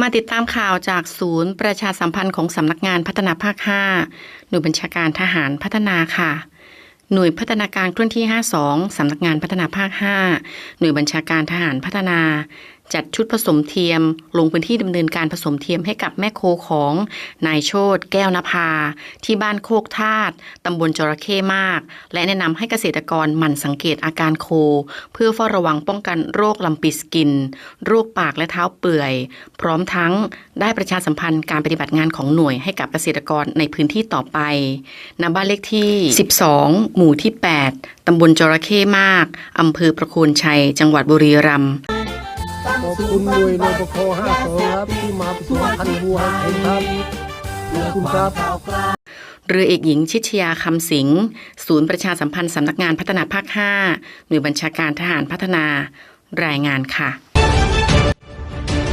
มาติดตามข่าวจากศูนย์ประชาสัมพันธ์ของสำนักงานพัฒนาภาค 5 หน่วยบัญชาการทหารพัฒนาค่ะ หน่วยพัฒนาการเคลื่อนที่ 52 สำนักงานพัฒนาภาค 5 หน่วยบัญชาการทหารพัฒนา จัดชุดผสมเทียม ลงพื้นที่ดำเนินการผสมเทียมให้กับแม่โคของนายโชตแก้วนภา ที่บ้านโคกธาตุตำบลจระเข้มาก และแนะนำให้เกษตรกรหมั่นสังเกตอาการโค เพื่อเฝ้าระวังป้องกันโรคลำปีสกิน โรคปากและเท้าเปื่อย พร้อมทั้งได้ประชาสัมพันธ์การปฏิบัติงานของหน่วยให้กับเกษตรกรในพื้นที่ต่อไปณบ้านเลขที่ 12 หมู่ที่ 8ตำบลจระเข้มาก อำเภอประโคนชัย จังหวัดบุรีรัมย์ ขอบคุณหน่วยนปค52ครับที่มาผสมพันธุ์วัวครับขอบคุณครับเรือเอกหญิงชิชยาคำสิงศูนย์ประชาสัมพันธ์สำนักงานพัฒนาภาค 5 หน่วยบัญชาการทหารพัฒนา รายงานค่ะ